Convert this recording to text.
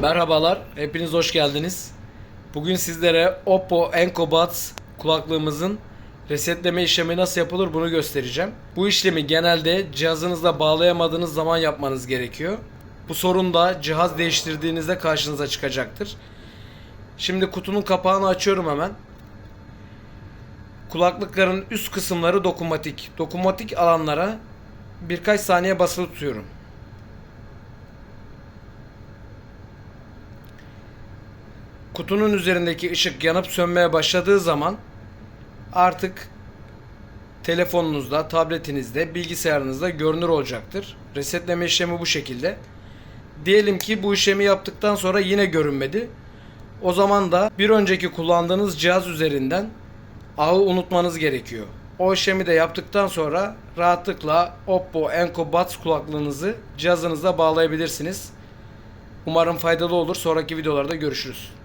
Merhabalar, hepiniz hoş geldiniz. Bugün sizlere Oppo Enco Buds kulaklığımızın resetleme işlemi nasıl yapılır bunu göstereceğim. Bu işlemi genelde cihazınızla bağlayamadığınız zaman yapmanız gerekiyor. Bu sorun da cihaz değiştirdiğinizde karşınıza çıkacaktır. Şimdi kutunun kapağını açıyorum hemen. Kulaklıkların üst kısımları dokunmatik. Dokunmatik alanlara birkaç saniye basılı tutuyorum. Kutunun üzerindeki ışık yanıp sönmeye başladığı zaman artık telefonunuzda, tabletinizde, bilgisayarınızda görünür olacaktır. Resetleme işlemi bu şekilde. Diyelim ki bu işlemi yaptıktan sonra yine görünmedi. O zaman da bir önceki kullandığınız cihaz üzerinden ağı unutmanız gerekiyor. O işlemi de yaptıktan sonra rahatlıkla Oppo Enco Buds kulaklığınızı cihazınıza bağlayabilirsiniz. Umarım faydalı olur. Sonraki videolarda görüşürüz.